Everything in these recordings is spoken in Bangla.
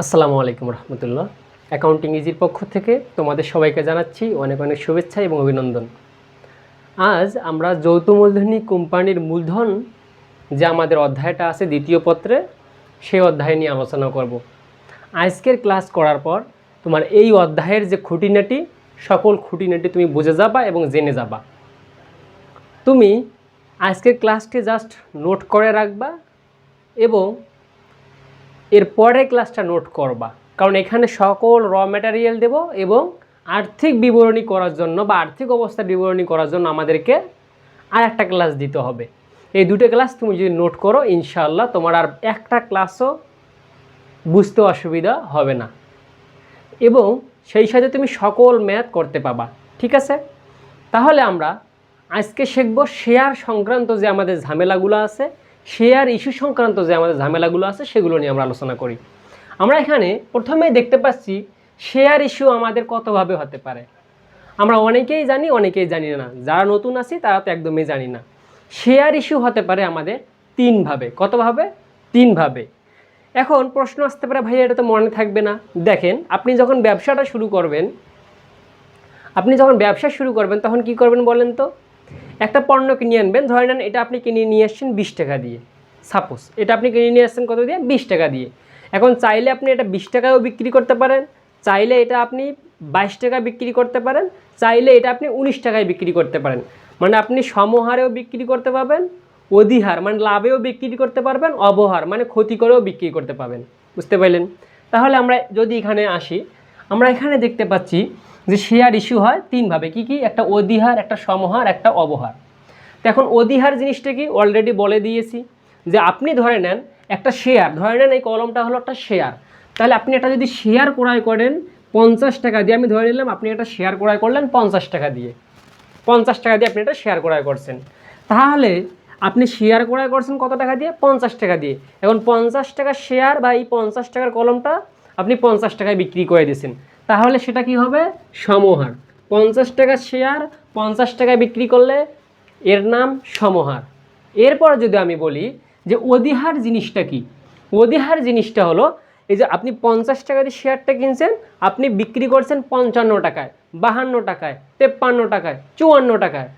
আসসালামু আলাইকুম রহমতুল্লাহ। অ্যাকাউন্টিং ইজির পক্ষ থেকে তোমাদের সবাইকে জানাচ্ছি অনেক অনেক শুভেচ্ছা এবং অভিনন্দন। আজ আমরা যৌথ মূলধনী কোম্পানির মূলধন যে আমাদের অধ্যায়টা আছে দ্বিতীয় পত্রে, সেই অধ্যায় নিয়ে আলোচনা করব। আজকের ক্লাস করার পর তোমার এই অধ্যায়ের যে খুঁটিনাটি, সকল খুঁটিনাটি তুমি বুঝে যাবা এবং জেনে যাবা। তুমি আজকের ক্লাসটি জাস্ট নোট করে রাখবা এবং এর পরের ক্লাসটা নোট করবা। কারণ এখানে সকল র ম্যাটেরিয়াল দেব এবং আর্থিক বিবরণী করার জন্য বা আর্থিক অবস্থার বিবরণী করার জন্য আমাদেরকে আর একটা ক্লাস দিতে হবে। এই দুটো ক্লাস তুমি যদি নোট করো, ইনশাআল্লাহ তোমার আর একটা ক্লাসও বুঝতে অসুবিধা হবে না। এবং সেই সাথে তুমি সকল ম্যাথ করতে পাবা, ঠিক আছে? তাহলে আমরা আজকে শিখব শেয়ার সংক্রান্ত যে আমাদের ঝামেলাগুলো আছে শেয়ার ইস্যু সংক্রান্ত যে আমাদের ঝামেলাগুলো আছে, সেগুলো নিয়ে আমরা আলোচনা করি। আমরা এখানে প্রথমেই দেখতে পাচ্ছি শেয়ার ইস্যু আমাদের কতভাবে হতে পারে। আমরা অনেকেই জানি অনেকেই জানি না। যারা নতুন আছি, তারা তো একদমই জানি না। শেয়ার ইস্যু হতে পারে আমাদের তিনভাবে। কতভাবে? তিনভাবে। এখন প্রশ্ন আসতে পারে, ভাইয়া, এটা তো মনে থাকবে না। দেখেন, আপনি যখন ব্যবসাটা শুরু করবেন, আপনি যখন ব্যবসা শুরু করবেন, তখন কি করবেন বলেন তো? একটা পণ্য কিনে আনবেন, ধরে নেন এটা আপনি কিনে নিয়ে আসছেন বিশ টাকা দিয়ে। সাপোজ এটা আপনি কিনে নিয়ে আসছেন কত দিয়ে? বিশ টাকা দিয়ে। এখন চাইলে আপনি এটা বিশ টাকায়ও বিক্রি করতে পারেন, চাইলে এটা আপনি বাইশ টাকা বিক্রি করতে পারেন, চাইলে এটা আপনি উনিশ টাকায় বিক্রি করতে পারেন। মানে আপনি সমহারেও বিক্রি করতে পারবেন, অধিহার মানে লাভেও বিক্রি করতে পারবেন, অবহার মানে ক্ষতি করেও বিক্রি করতে পারবেন। বুঝতে পারলেন? তাহলে আমরা যদি এখানে আসি, আমরা এখানে দেখতে পাচ্ছি যে শেয়ার ইস্যু হয় তিনভাবে, কি কি? একটা অধিহার, একটা সমহার, একটা অবহার। তো এখন অধিহার জিনিসটা কি? অলরেডি বলে দিয়েছি যে আপনি ধরে নেন একটা শেয়ার ধরে নেন এই কলমটা হলো একটা শেয়ার তাহলে আপনি একটা যদি শেয়ার ক্রয় করেন পঞ্চাশ টাকা দিয়ে, আমি ধরে নিলাম আপনি একটা শেয়ার ক্রয় করলেন পঞ্চাশ টাকা দিয়ে। পঞ্চাশ টাকা দিয়ে আপনি একটা শেয়ার ক্রয় করছেন। তাহলে আপনি শেয়ার ক্রয় করছেন কত টাকা দিয়ে? পঞ্চাশ টাকা দিয়ে। এখন পঞ্চাশ টাকার শেয়ার বা এই পঞ্চাশ টাকার কলমটা আপনি পঞ্চাশ টাকায় বিক্রি করে দিয়েছেন। তাহলে সেটা কি হবে? সমহার। পঞ্চাশ টাকার শেয়ার পঞ্চাশ টাকায় বিক্রি করলে এর নাম সমহার। এরপর যদি আমি বলি যে অধিহার জিনিসটা কি? অধিহার জিনিসটা হলো এই যে আপনি পঞ্চাশ টাকা দিয়ে শেয়ারটা কিনছেন, আপনি বিক্রি করছেন পঞ্চান্ন টাকায়, বাহান্ন টাকায়, তেপ্পান্ন টাকায়, চুয়ান্ন টাকায়।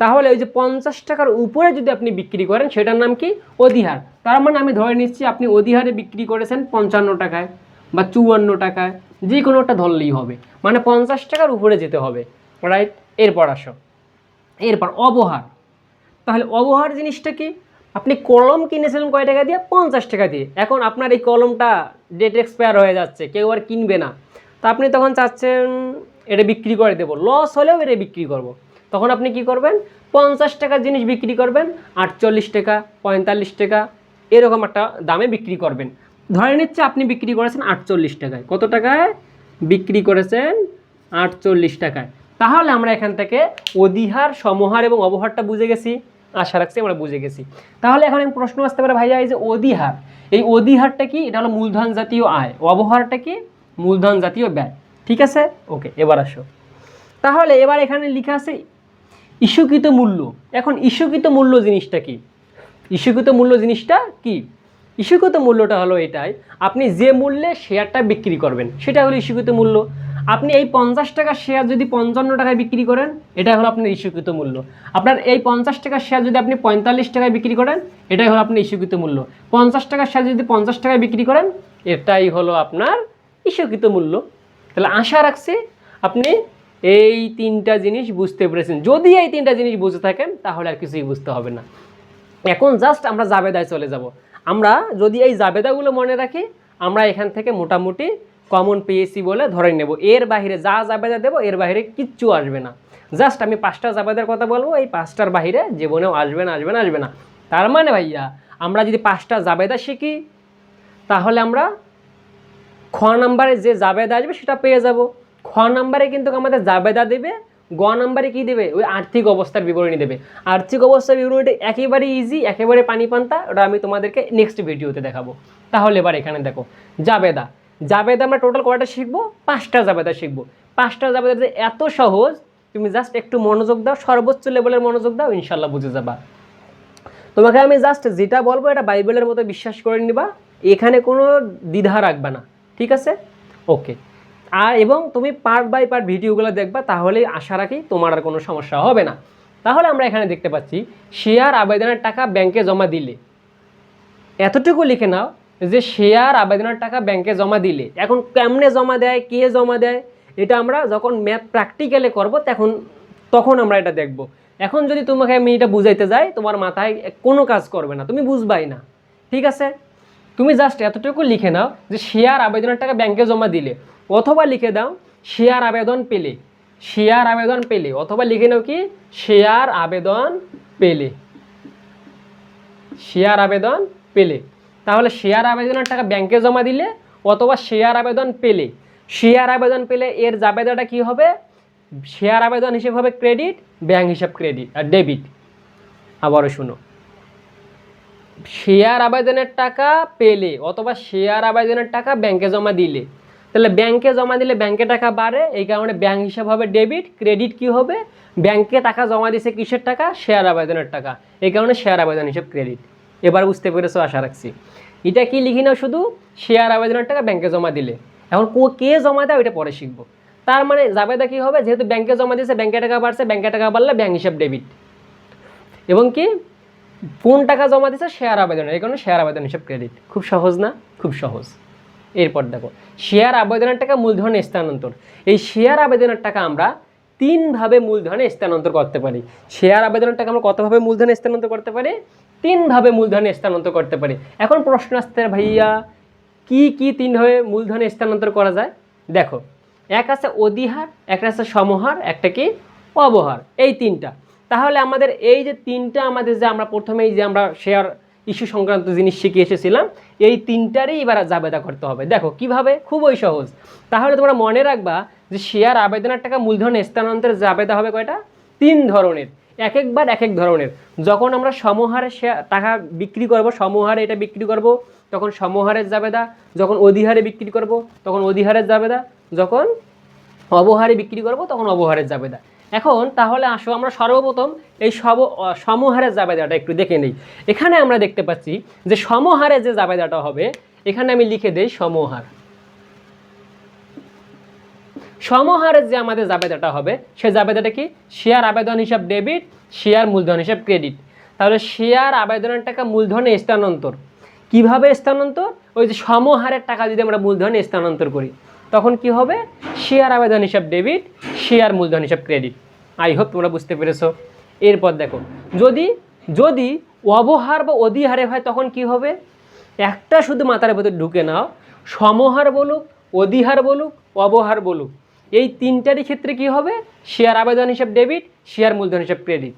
তাহলে ওই যে পঞ্চাশ টাকার উপরে যদি আপনি বিক্রি করেন, সেটার নাম কি? অধিহার। তার মানে আমি ধরে নিচ্ছি আপনি অধিহারে বিক্রি করেছেন পঞ্চান্ন টাকায় বা চুয়ান্ন টাকায় যে কোনো একটা ধরলেই হবে। মানে পঞ্চাশ টাকার উপরে যেতে হবে রাইট এরপর আসো। এরপর অবহার। তাহলে অবহার জিনিসটা কি? আপনি কলম কিনেছিলেন কয় টাকা দিয়ে? পঞ্চাশ টাকা দিয়ে। এখন আপনার এই কলমটা ডেট এক্সপায়ার হয়ে যাচ্ছে, কেউ আর কিনবে না। তা আপনি তখন চাচ্ছেন, এটা বিক্রি করে দেবো। লস হলেও এটা বিক্রি করব। তখন আপনি কি করবেন? পঞ্চাশ টাকার জিনিস বিক্রি করবেন, আটচল্লিশ টাকা, পঁয়তাল্লিশ টাকা, এরকম একটা দামে বিক্রি করবেন। ধরে নিচ্ছে আপনি বিক্রি করেছেন আটচল্লিশ টাকায়। কত টাকায়? বিক্রি করেছেন আটচল্লিশ টাকায়। তাহলে আমরা এখান থেকে অধিহার, সমহার এবং অবহারটা বুঝে গেছি। আশা রাখছি আমরা বুঝে গেছি। তাহলে এখন প্রশ্ন আসতে পারে, ভাইয়া, এই যে অধিহার, এই অধিহারটা কি? এটা হলো মূলধন জাতীয় আয়। অবহারটা কি? মূলধন জাতীয় ব্যয়। ঠিক আছে? ওকে, এবার আসো। তাহলে এবার এখানে লেখা আছে ইস্যুকৃত মূল্য। এখন ইস্যুকৃত মূল্য জিনিসটা কি? ইস্যুকৃত মূল্য জিনিসটা কি? ইস্যুকৃত মূল্যটা হলো এটাই, আপনি যে মূল্যে শেয়ারটা বিক্রি করবেন, সেটা হলো ইস্যুকৃত মূল্য। আপনি এই পঞ্চাশ টাকার শেয়ার যদি পঞ্চান্ন টাকায় বিক্রি করেন, এটা হলো আপনার ইস্যুকৃত মূল্য। আপনার এই পঞ্চাশ টাকার শেয়ার যদি আপনি পঁয়তাল্লিশ টাকায় বিক্রি করেন, এটাই হলো আপনার ইস্যুকৃত মূল্য। পঞ্চাশ টাকার শেয়ার যদি পঞ্চাশ টাকায় বিক্রি করেন, এটাই হলো আপনার ইস্যুকৃত মূল্য। তাহলে আশা রাখছি আপনি এই তিনটা জিনিস বুঝতে পেরেছেন। যদি এই তিনটা জিনিস বুঝে থাকেন, তাহলে আর কিছুই বুঝতে হবে না। এখন জাস্ট আমরা জাবেদায় চলে যাব। আমরা যদি এই জাবেদাগুলো মনে রাখি, আমরা এখান থেকে মোটামুটি কমন পেয়েছি বলে ধরে নেব। এর বাইরে যা জাবেদা দেবো, এর বাইরে কিচ্ছু আসবে না। জাস্ট আমি পাঁচটা জাবেদার কথা বলব, এই পাঁচটার বাইরে জীবনেও আসবে না আসবে না আসবে না। তার মানে ভাইয়া, আমরা যদি পাঁচটা জাবেদা শিখি, তাহলে আমরা খ নাম্বারে যে জাবেদা আসবে সেটা পেয়ে যাব। খ নাম্বারে কিন্তু আমাদের জাবেদা দেবে গ নাম্বারে কি দেবে? ওই আর্থিক অবস্থার বিবরণী দেবে। আর্থিক অবস্থার বিবরণীটা একেবারে ইজি একেবারে পানি পান্তা, ওটা আমি তোমাদেরকে নেক্সট ভিডিওতে দেখাবো। তাহলে এবার এখানে দেখো, জাবেদা। জাবেদা আমরা টোটাল কয়টা শিখব? পাঁচটা জাবেদা শিখব। পাঁচটা জাবেদা যে এত সহজ, তুমি জাস্ট একটু মনোযোগ দাও, সর্বোচ্চ লেভেলের মনোযোগ দাও ইনশাল্লাহ বুঝে যাবা। তোমাকে আমি জাস্ট যেটা বলব, এটা বাইবেলের মতো বিশ্বাস করে নিবা, এখানে কোনো দ্বিধা রাখবে না, ঠিক আছে? ওকে আর এবং তুমি পার্ট বাই পার্ট ভিডিওগুলো দেখবা তাহলে আশা রাখি তোমার আর কোনো সমস্যা হবে না। তাহলে আমরা এখানে দেখতে পাচ্ছি শেয়ার আবেদনের টাকা ব্যাংকে জমা দিলে। এতটুকু লিখে নাও যে শেয়ার আবেদনের টাকা ব্যাংকে জমা দিলে। এখন কেমনে জমা দেয়, কে জমা দেয়, এটা আমরা যখন ম্যাথ প্র্যাকটিক্যালে করব, তখন তখন আমরা এটা দেখব। এখন যদি তোমাকে আমি এটা বুঝাইতে যাই, তোমার মাথায় কোনো কাজ করবে না, তুমি বুঝবাই না। ঠিক আছে? তুমি জাস্ট এতটুকু লিখে নাও যে শেয়ার আবেদনের টাকা ব্যাংকে জমা দিলে। অথবা লিখে দাও শেয়ার আবেদন পেলে। শেয়ার আবেদন পেলে, অথবা লিখে নাও কি শেয়ার আবেদন পেলে। শেয়ার আবেদন পেলে। তাহলে শেয়ার আবেদনের টাকা ব্যাংকে জমা দিলে, অথবা শেয়ার আবেদন পেলে। শেয়ার আবেদন পেলে এর জাবেদাটা কি হবে? শেয়ার আবেদন হিসেব হবে ক্রেডিট ব্যাংক হিসাব ক্রেডিট আর ডেবিট আবারও শুনো। শেয়ার আবেদনের টাকা পেলে, অথবা শেয়ার আবেদনের টাকা ব্যাংকে জমা দিলে। তাহলে ব্যাংকে জমা দিলে ব্যাংকে টাকা বাড়ে, এই কারণে ব্যাংক হিসাব হবে ডেবিট ক্রেডিট কি হবে? ব্যাংকে টাকা জমা দিছে কিসের টাকা? শেয়ার আবেদনের টাকা। এই কারণে শেয়ার আবেদন হিসাব ক্রেডিট এবার বুঝতে পেরেছ, আশা রাখছি। এটা কি লিখি না শুধু? শেয়ার আবেদনের টাকা ব্যাংকে জমা দিলে। এখন কো কে জমা দেয় ওইটা পরে শিখব। তার মানে জাবেদা কি হবে? যেহেতু ব্যাংকে জমা দিয়েছে ব্যাংকে টাকা বাড়ছে ব্যাংকে টাকা বাড়লে ব্যাংক হিসাব ডেবিট এবং কি? কোন টাকা জমা দিচ্ছে শেয়ার আবেদন এই কারণে শেয়ার আবেদন হিসাব ক্রেডিট খুব সহজ না? খুব সহজ। এরপর দেখো শেয়ার আবেদনের টাকা মূলধনে স্থানান্তর। এই শেয়ার আবেদনের টাকা আমরা তিনভাবে মূলধনে স্থানান্তর করতে পারি। শেয়ার আবেদনের টাকা আমরা কতভাবে মূলধনে স্থানান্তর করতে পারি? তিনভাবে মূলধনে স্থানান্তর করতে পারি। এখন প্রশ্ন আসতে ভাইয়া, কি কি তিনভাবে মূলধনে স্থানান্তর করা যায়? দেখো, এক আছে অধিহার একটা আছে সমহার, একটা কি? অবহার। এই তিনটা। তাহলে আমাদের এই যে তিনটা আমাদের যে আমরা প্রথমেই যে আমরা শেয়ার ইস্যু সংক্রান্ত জিনিস শিখে এসেছিলাম, এই তিনটারই এবার জাবেদা করতে হবে। দেখো, কীভাবে? খুবই সহজ। তাহলে তোমরা মনে রাখবা যে শেয়ার আবেদনের টাকা মূলধন স্থানান্তরের জাবেদা হবে কয়টা? তিন ধরনের। এক একবার এক এক ধরনের। যখন আমরা সমহারে শেয়ার টাকা বিক্রি করব, সমহারে এটা বিক্রি করব, তখন সমহারের জাবেদা, যখন অধিহারে বিক্রি করব, তখন অধিহারের জাবেদা, যখন অবহারে বিক্রি করব, তখন অবহারের জাবেদা। এখন তাহলে আসো, আমরা সর্বপ্রথম এই সব সমহারের জাবেদাটা একটু দেখে নিই। এখানে আমরা দেখতে পাচ্ছি যে সমহারে যে জাবেদাটা হবে, এখানে আমি লিখে দেই সমহার। সমহারের যে আমাদের জাবেদাটা হবে, সে জাবেদাটা কি? শেয়ার আবেদন হিসাব ডেবিট, শেয়ার মূলধন হিসাব ক্রেডিট। তাহলে শেয়ার আবেদনের টাকা মূলধনে স্থানান্তর। কীভাবে স্থানান্তর? ওই যে সমহারের টাকা যদি আমরা মূলধনে স্থানান্তর করি, তখন কি হবে? শেয়ার আবেদন হিসাব ডেবিট, শেয়ার মূলধন হিসাব ক্রেডিট। আই হোপ তোমরা বুঝতে পেরেছ। এরপর দেখো, যদি যদি অবহার বা অধিহারে হয়, তখন কি হবে? একটা শুধু মাথার ভেতর ঢুকে নাও, সমহার বলুক, অধিহার বলুক, অবহার বলুক। এই তিনটারই ক্ষেত্রে কি হবে? শেয়ার আবেদন হিসাব ডেবিট শেয়ার মূলধন হিসাব ক্রেডিট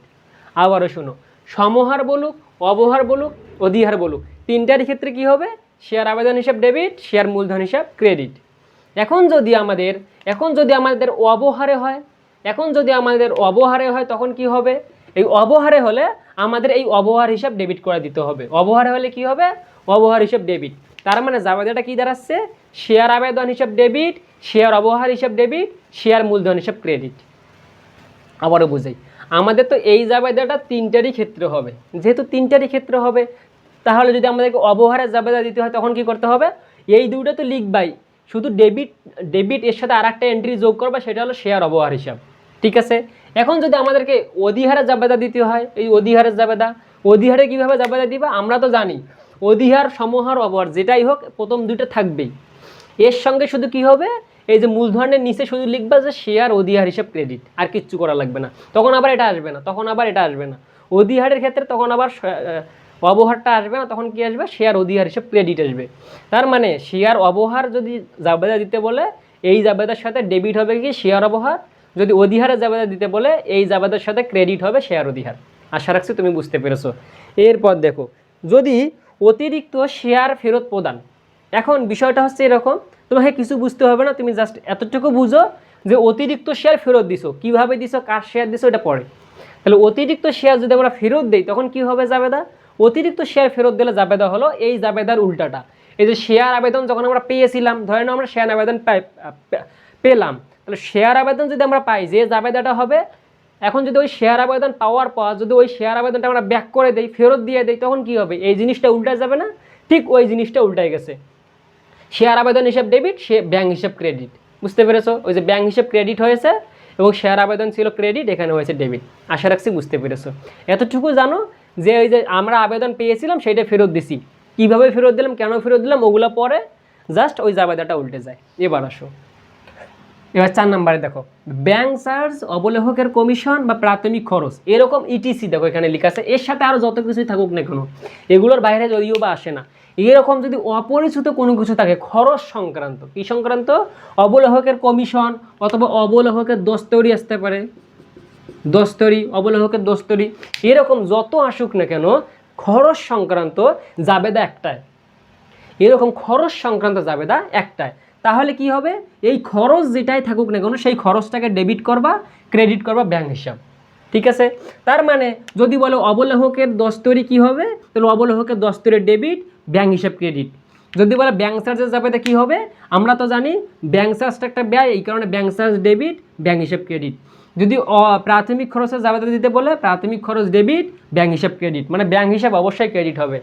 আবারও শোনো, সমহার বলুক, অবহার বলুক, অধিহার বলুক তিনটার ক্ষেত্রে কি হবে? শেয়ার আবেদন হিসাব ডেবিট শেয়ার মূলধন হিসাব ক্রেডিট এখন যদি আমাদের, এখন যদি আমাদের অবহারে হয় এখন যদি আমাদের অবহারে হয়, তখন কি হবে? এই অবহারে হলে আমাদের এই অবহার হিসাব ডেবিট করে দিতে হবে। অবহারে হলে কি হবে? অবহার হিসাব ডেবিট তার মানে জাবেদাটা কি দাঁড়াচ্ছে? শেয়ার আবেদন হিসাব ডেবিট শেয়ার অবহার হিসাব ডেবিট শেয়ার মূলধন হিসাব ক্রেডিট আবারও বুঝাই। আমাদের তো এই জাবেদাটা তিনটারই ক্ষেত্রে হবে। যেহেতু তিনটারই ক্ষেত্রে হবে, তাহলে যদি আমাদেরকে অবহারের জাবেদা দিতে হয়, তখন কি করতে হবে? এই দুটো তো লিখবাই। শুধু ডেবিট ডেবিট এর সাথে আর একটা এন্ট্রি যোগ করবা, সেটা হলো শেয়ার অবহার হিসাব। ঠিক আছে? এখন যদি আমাদেরকে অধিহারের জাবেদা দিতে হয়, এই অধিহারের জাবেদা, অধিহারে কীভাবে জাবেদা দিবা আমরা তো জানি। অধিহার, সমহার, অবহার, যেটাই হোক, প্রথম দুইটা থাকবেই। এর সঙ্গে শুধু কি হবে? এই যে মূলধনের নিচে শুধু লিখবা যে শেয়ার অধিহার হিসাব ক্রেডিট আর কিচ্ছু করা লাগবে না। তখন আবার এটা আসবে না, তখন আবার এটা আসবে না। অধিহারের ক্ষেত্রে তখন আবার অবহারটা আসবে না, তখন কি আসবে? শেয়ার অধিহার হিসাব ক্রেডিট আসবে। তার মানে শেয়ার অবহার যদি জাবেদা দিতে বলে, এই জাবেদার সাথে ডেবিট হবে কি? শেয়ার অবহার যদি অধিহারের জাবেদা দিতে বলে, এই জাবেদার সাথে ক্রেডিট হবে শেয়ার অধিহার। আশা রাখছি তুমি বুঝতে পেরেছ। এরপর দেখো, যদি অতিরিক্ত শেয়ার ফেরত প্রদান, এখন বিষয়টা হচ্ছে এরকম, তোমাকে কিছু বুঝতে হবে না, তুমি জাস্ট এতটুকু বুঝো যে অতিরিক্ত শেয়ার ফেরত দিছো। কীভাবে দিছো, কার শেয়ার দিছো, এটা পরে। তাহলে অতিরিক্ত শেয়ার যদি আমরা ফেরত দিই, তখন কি হবে জাবেদা? অতিরিক্ত শেয়ার ফেরত দিলে জাবেদা হলো এই জাবেদার উল্টাটা। এই যে শেয়ার আবেদন যখন আমরা পেয়েছিলাম, ধরে নাও আমরা শেয়ার আবেদন পেলাম। তাহলে শেয়ার আবেদন যদি আমরা পাই, যে জাবেদাটা হবে, এখন যদি ওই শেয়ার আবেদন পাওয়ার পর, যদি ওই শেয়ার আবেদনটা আমরা ব্যাক করে দেই, ফেরত দিয়ে দেই, তখন কি হবে? এই জিনিসটা উল্টা যাবে না? ঠিক ওই জিনিসটা উল্টাই গেছে। শেয়ার আবেদন হিসাব ডেবিট সে ব্যাংক হিসাব ক্রেডিট বুঝতে পেরেছ? ওই যে ব্যাংক হিসাব ক্রেডিট হয়েছে এবং শেয়ার আবেদন ছিল ক্রেডিট এখানে হয়েছে ডেবিট আশা রাখছি বুঝতে পেরেছ। এতটুকু জানো যে ওই যে আমরা আবেদন পেয়েছিলাম, সেইটা ফেরত দিছি। কীভাবে ফেরত দিলাম, কেন ফেরত দিলাম, ওগুলো পরে জাস্ট ওই জাবেদাটা উল্টে যায়। এবার আসো। এবার চার নম্বরে দেখো। ব্যাংক চার্জ অবলেহকের কমিশন বা প্রাথমিক খরচ। এরকম ইটিসি দেখো, এখানে লেখা আছে। এর সাথে আরও যত কিছুই থাকুক না কেন, এগুলোর বাইরে যদিও বা আসে না। এরকম যদি অপরিচিত কোনো কিছু থাকে, খরচ সংক্রান্ত, কি সংক্রান্ত? অবলেহকের কমিশন অথবা অবলেহকের দস্তরি আসতে পারে। দস্তরি, অবলেহকের দস্তরি, এরকম যত আসুক না কেন, খরচ সংক্রান্ত জাবেদা একটাই। এরকম খরচ সংক্রান্ত জাবেদা একটাই। তাহলে কি হবে? এই খরচ যেটাই থাকুক না কেন, সেই খরচটাকে ডেবিট করবা ক্রেডিট করবা ব্যাংক হিসাব। ঠিক আছে? তার মানে যদি বলো অবলেহকের দস্তরি কি হবে? তাহলে অবলেহকের দস্তরের ডেবিট ব্যাংক হিসাব ক্রেডিট যদি বলে ব্যাংক চার্জের জাবেদা কী হবে? আমরা তো জানি ব্যাংক চার্জটা একটা ব্যয়, এই কারণে ব্যাংক চার্জ ডেবিট ব্যাংক হিসাব ক্রেডিট যদি প্রাথমিক খরচের জাবেদা দিতে বলে প্রাথমিক খরচ ডেবিট ব্যাংক হিসাব ক্রেডিট মানে ব্যাংক হিসাব অবশ্যই ক্রেডিট হবে।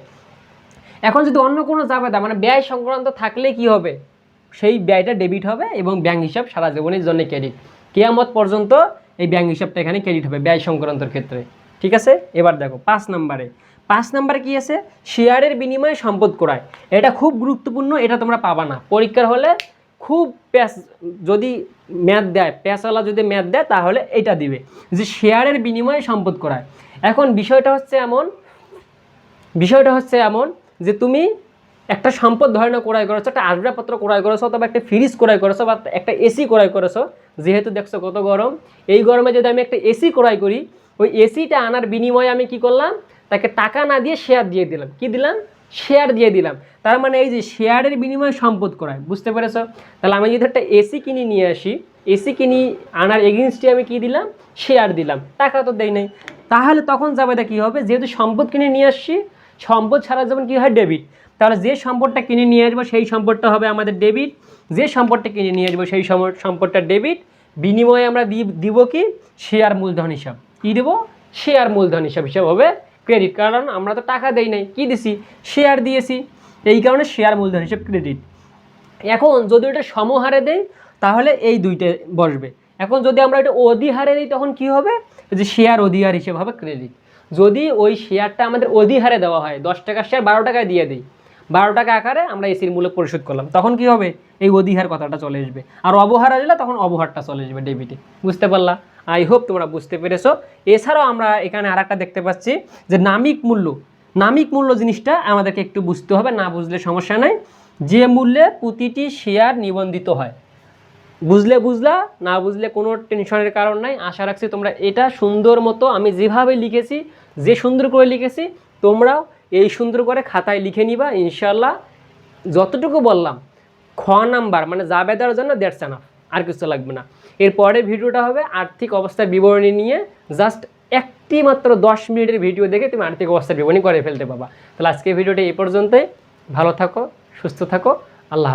এখন যদি অন্য কোনো জাবেদা মানে ব্যয় সংক্রান্ত থাকলে কি হবে? সেই ব্যয়টা ডেবিট হবে এবং ব্যাংক হিসাব সারা জীবনের জন্য ক্রেডিট কেয়ামত পর্যন্ত এই ব্যাংক হিসাবটা এখানে ক্রেডিট হবে ব্যয় সংক্রান্তর ক্ষেত্রে। ঠিক আছে? এবার দেখো, পাঁচ নম্বরে। পাঁচ নম্বরে কি আছে? শেয়ারের বিনিময়ে সম্পদ ক্রয়। এটা খুব গুরুত্বপূর্ণ, এটা তোমরা পাবা না। পরীক্ষার হলে খুব প্যাস যদি ম্যাথ দেয় প্যাসওয়ালা যদি ম্যাথ দেয়, তাহলে এটা দিবে যে শেয়ারের বিনিময়ে সম্পদ ক্রয়। এখন বিষয়টা হচ্ছে এমন, বিষয়টা হচ্ছে এমন যে তুমি একটা সম্পদ ধরনের ক্রয় করেছ, একটা আসবাবপত্র ক্রয় করেছ, অথবা একটা ফ্রিজ ক্রয় করেছ, বা একটা এসি ক্রয় করেছ, যেহেতু দেখছ কত গরম, এই গরমে যদি আমি একটা এসি ক্রয় করি, ওই এসিটা আনার বিনিময়ে আমি কি করলাম? তাকে টাকা না দিয়ে শেয়ার দিয়ে দিলাম। কি দিলাম? শেয়ার দিয়ে দিলাম। তার মানে এই যে শেয়ারের বিনিময়ে সম্পদ ক্রয়, বুঝতে পেরেছ? তাহলে আমি যদি একটা এসি কিনে নিয়ে আসি এসি কিনি আনার এগেনস্টে আমি কি দিলাম? শেয়ার দিলাম। টাকা তো দেয় নাই। তাহলে তখন যাবে কি হবে? যেহেতু সম্পদ কিনে নিয়ে আসছি, সম্পদ ছাড়া যেমন কী হয়? ডেবিট তাহলে যে সম্পদটা কিনে নিয়ে আসব সেই সম্পদটা হবে আমাদের ডেবিট। যে সম্পদটা কিনে নিয়ে আসব সেই সম্পদটা ডেবিট। বিনিময়ে আমরা দিব কি? শেয়ার মূলধন হিসাব। কী দেবো? শেয়ার মূলধন হিসাব হিসাব হবে ক্রেডিট কারণ আমরা তো টাকা দেই নাই। কী দিছি? শেয়ার দিয়েছি। এই কারণে শেয়ার মূলধন হিসাব ক্রেডিট এখন যদি ওটা সমহারে দেই, তাহলে এই দুইটা বসবে। এখন যদি আমরা এটা অধিহারে দিই, তখন কি হবে? যে শেয়ার অধিহার হিসেবে হবে ক্রেডিট যদি ওই শেয়ারটা আমাদের অধিহারে দেওয়া হয়, দশ টাকার শেয়ার বারো টাকায় দিয়ে দিই বারো টাকা আকারে আমরা এসির মূল্য পরিশোধ করলাম। তখন কি হবে? এই অধিহার কথাটা চলে আসবে। আর অবহার আসলে তখন অবহারটা চলে আসবে ডেবিটে বুঝতে পারলা? আই হোপ তোমরা বুঝতে পেরেছ। এছাড়াও আমরা এখানে আর দেখতে পাচ্ছি যে নামিক মূল্য। নামিক মূল্য জিনিসটা আমাদেরকে একটু বুঝতে হবে, না বুঝলে সমস্যা নাই। যে মূল্যে প্রতিটি শেয়ার নিবন্ধিত হয়। বুঝলে বুঝলা, না বুঝলে কোনো টেনশনের কারণ নাই। আশা রাখছি তোমরা এটা সুন্দর মতো আমি যেভাবে লিখেছি, যে সুন্দর করে লিখেছি, তোমরাও এই সুন্দর করে খাতায় লিখে নিবা ইনশাল্লাহ যতটুকু বললাম, খ নাম্বার মানে জাবেদার জন্য দেড় চানা আর কিছু লাগবে না। এরপরে ভিডিওটা হবে আর্থিক অবস্থার বিবরণী নিয়ে, জাস্ট একটি মাত্র দশ মিনিটের ভিডিও দেখে তুমি আর্থিক অবস্থার বিবরণী করে ফেলতে পাবা তাহলে আজকে ভিডিওটা এই পর্যন্তই। ভালো থাকো, সুস্থ থাকো, আল্লাহ